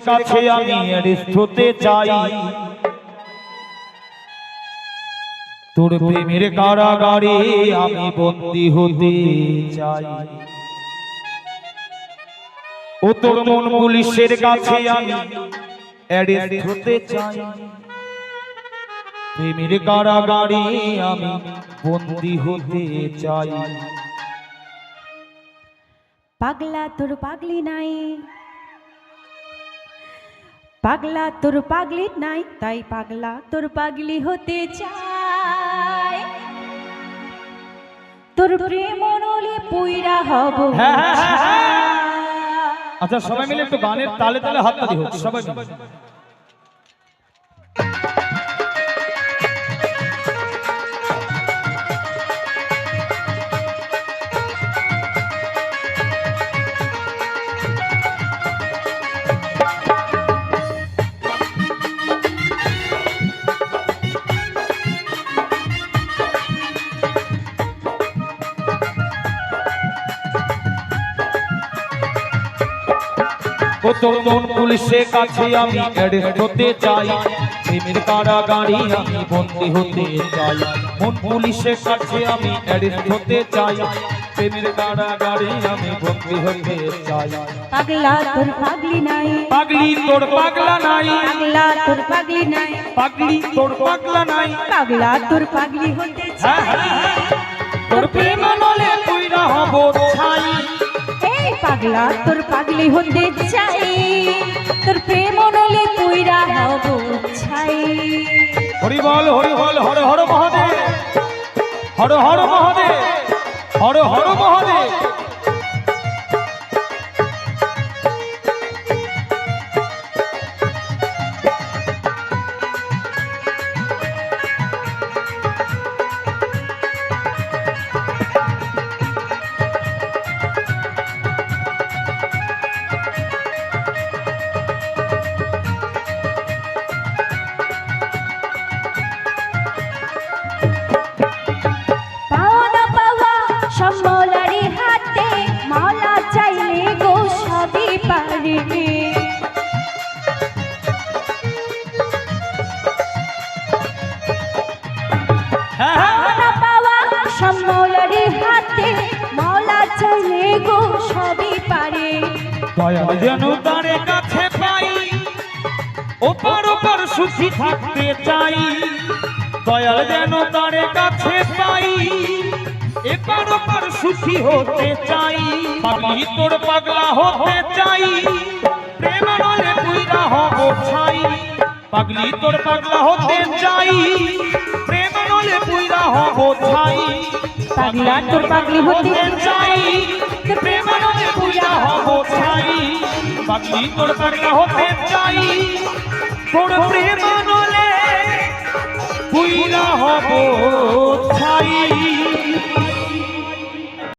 কাছে আমি হতে চাই। তোর প্রেমের কারাগারে আমি বন্দি হতে চাই। ও তোর মন পুলিশের কাছে আমি অ্যারেস্ট হতে চাই। প্রেমের কারাগারে আমি বন্দি হতে চাই। পাগলা তোর পাগলি নাই। পাগলা তোর পাগলি নাই তাই পাগলা তোর পাগলি হতে চায়। তোর প্রেম নলে পুইরা হব হ্যাঁ, হ্যাঁ, হ্যাঁ। আচ্ছা সবাই মিলে একটু গানের তালে তালে হাত তালি সবাই মিলে। ও তোর মন পুলিশের কাছে আমি অ্যারেস্ট হতে চাই। প্রেমের কারাগারে আমি বন্দি হতে চাই। মন পুলিশের কাছে আমি অ্যারেস্ট হতে চাই। প্রেমের কারাগারে আমি বন্দি হতে চাই। পাগলা তোর পাগলি নাই। পাগলি তোর পাগলা নাই। পাগলা তোর পাগলি নাই। পাগলি তোর পাগলা নাই। পাগলা তোর পাগলি হতে হ্যাঁ, চায় হ্যাঁ, হ্যাঁ। তোর প্রেম নলে তুই না হব ছাই। পাগলা, তোর পাগলি হতে চাই। তোর প্রেম নলে তুই হব ছাই। হরি বল হরি বল, হর হর মহাদেব। হর হর মহাদেব। হর হর মহাদেব। দয়াল যেন তারে কাছে পাই ওপার ওপার সুখী থাকতে চাই। দয়াল যেন তারে কাছে পাই। সুখী হতে চাই পাগলি তোর পাগলা হতে চাই। প্রেম নলে পুইরা হব ছাই। পাগলি তোর পাগলা হতে চাই। প্রেম নলে পুইরা হব ছাই। পাগলা তোর পাগলি হতে চাই। প্রেম নলে পুইরা হব ছাই। পাগলি তোর পাগলা হতে চাই। তোর প্রেম নলে পুইরা হব।